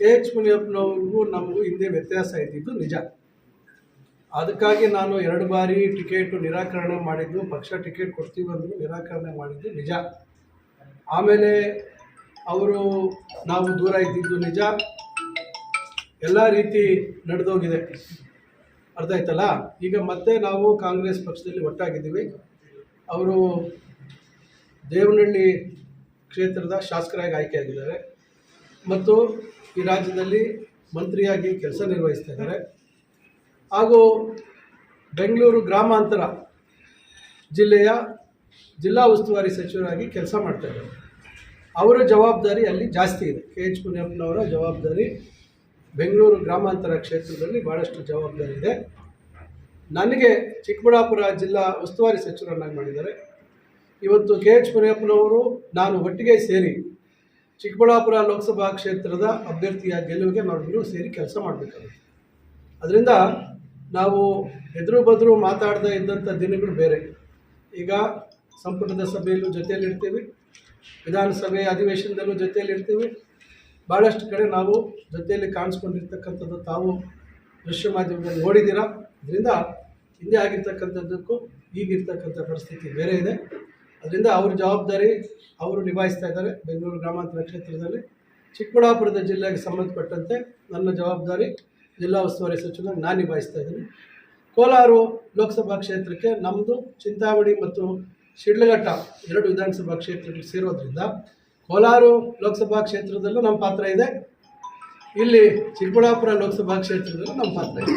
K H ಮುನಿಯಪ್ಪನವ್ರಿಗೂ ನಮಗೂ ಹಿಂದೆ ವ್ಯತ್ಯಾಸ ಇದ್ದಿದ್ದು ನಿಜ. ಅದಕ್ಕಾಗಿ ನಾನು ಎರಡು ಬಾರಿ ಟಿಕೆಟ್ ನಿರಾಕರಣೆ ಮಾಡಿದ್ದು, ಪಕ್ಷ ಟಿಕೆಟ್ ಕೊಡ್ತೀವಿ ಅಂದರೂ ನಿರಾಕರಣೆ ಮಾಡಿದ್ದು ನಿಜ. ಆಮೇಲೆ ಅವರು, ನಾವು ದೂರ ಇದ್ದಿದ್ದು ನಿಜ. ಎಲ್ಲ ರೀತಿ ನಡೆದೋಗಿದೆ. ಅರ್ಥ ಆಯ್ತಲ್ಲ? ಈಗ ಮತ್ತೆ ನಾವು ಕಾಂಗ್ರೆಸ್ ಪಕ್ಷದಲ್ಲಿ ಒಟ್ಟಾಗಿದ್ದೀವಿ. ಅವರು ದೇವನಹಳ್ಳಿ ಕ್ಷೇತ್ರದ ಶಾಸಕರಾಗಿ ಆಯ್ಕೆಯಾಗಿದ್ದಾರೆ. ಮತ್ತು ಈ ರಾಜ್ಯದಲ್ಲಿ ಮಂತ್ರಿಯಾಗಿ ಕೆಲಸ ನಿರ್ವಹಿಸ್ತಾ ಇದ್ದಾರೆ. ಹಾಗೂ ಬೆಂಗಳೂರು ಗ್ರಾಮಾಂತರ ಜಿಲ್ಲೆಯ ಜಿಲ್ಲಾ ಉಸ್ತುವಾರಿ ಸಚಿವರಾಗಿ ಕೆಲಸ ಮಾಡ್ತಾ ಇದ್ದಾರೆ. ಅವರ ಜವಾಬ್ದಾರಿ ಅಲ್ಲಿ ಜಾಸ್ತಿ ಇದೆ. ಕೆ ಎಚ್ ಮುನಿಯಪ್ಪನವರ ಜವಾಬ್ದಾರಿ ಬೆಂಗಳೂರು ಗ್ರಾಮಾಂತರ ಕ್ಷೇತ್ರದಲ್ಲಿ ಭಾಳಷ್ಟು ಜವಾಬ್ದಾರಿ ಇದೆ. ನನಗೆ ಚಿಕ್ಕಬಳ್ಳಾಪುರ ಜಿಲ್ಲಾ ಉಸ್ತುವಾರಿ ಸಚಿವರನ್ನಾಗಿ ಮಾಡಿದ್ದಾರೆ. ಇವತ್ತು ಕೆ ಎಚ್ ಮುನಿಯಪ್ಪನವರು ನಾನು ಒಟ್ಟಿಗೆ ಸೇರಿ ಚಿಕ್ಕಬಳ್ಳಾಪುರ ಲೋಕಸಭಾ ಕ್ಷೇತ್ರದ ಅಭ್ಯರ್ಥಿಯ ಗೆಲುವಿಗೆ ನಾವೆಲ್ಲರೂ ಸೇರಿ ಕೆಲಸ ಮಾಡಬೇಕಾಗುತ್ತೆ. ಅದರಿಂದ ನಾವು ಎದುರು ಬದುರು ಮಾತಾಡದೇ ಇದ್ದಂಥ ದಿನಗಳು ಬೇರೆ. ಈಗ ಸಂಪುಟದ ಸಭೆಯಲ್ಲೂ ಜೊತೆಯಲ್ಲಿರ್ತೀವಿ ವಿಧಾನಸಭೆ ಅಧಿವೇಶನದಲ್ಲೂ ಜೊತೆಯಲ್ಲಿರ್ತೀವಿ ಭಾಳಷ್ಟು ಕಡೆ ನಾವು ಜೊತೆಯಲ್ಲಿ ಕಾಣಿಸ್ಕೊಂಡಿರ್ತಕ್ಕಂಥದ್ದು ತಾವು ದೃಶ್ಯ ಮಾಧ್ಯಮದಲ್ಲಿ ನೋಡಿದ್ದೀರಾ. ಇದರಿಂದ ಹಿಂದೆ ಆಗಿರ್ತಕ್ಕಂಥದ್ದಕ್ಕೂ ಈಗಿರ್ತಕ್ಕಂಥ ಪರಿಸ್ಥಿತಿ ಬೇರೆ ಇದೆ. ಅದರಿಂದ ಅವ್ರ ಜವಾಬ್ದಾರಿ ಅವರು ನಿಭಾಯಿಸ್ತಾ ಇದ್ದಾರೆ. ಬೆಂಗಳೂರು ಗ್ರಾಮಾಂತರ ಕ್ಷೇತ್ರದಲ್ಲಿ ಚಿಕ್ಕಬಳ್ಳಾಪುರದ ಜಿಲ್ಲೆಗೆ ಸಂಬಂಧಪಟ್ಟಂತೆ ನನ್ನ ಜವಾಬ್ದಾರಿ ಜಿಲ್ಲಾ ಉಸ್ತುವಾರಿ ಸಚಿವ ನಾನು ನಿಭಾಯಿಸ್ತಾ ಇದ್ದೀನಿ. ಕೋಲಾರ ಲೋಕಸಭಾ ಕ್ಷೇತ್ರಕ್ಕೆ ನಮ್ಮದು ಚಿಂತಾಮಣಿ ಮತ್ತು ಶಿಡ್ಲಘಟ್ಟ ಎರಡು ವಿಧಾನಸಭಾ ಕ್ಷೇತ್ರಗಳು ಸೇರೋದ್ರಿಂದ ಕೋಲಾರ ಲೋಕಸಭಾ ಕ್ಷೇತ್ರದಲ್ಲೂ ನಮ್ಮ ಪಾತ್ರ ಇದೆ. ಇಲ್ಲಿ ಚಿಕ್ಕಬಳ್ಳಾಪುರ ಲೋಕಸಭಾ ಕ್ಷೇತ್ರದಲ್ಲೂ ನಮ್ಮ ಪಾತ್ರ ಇದೆ.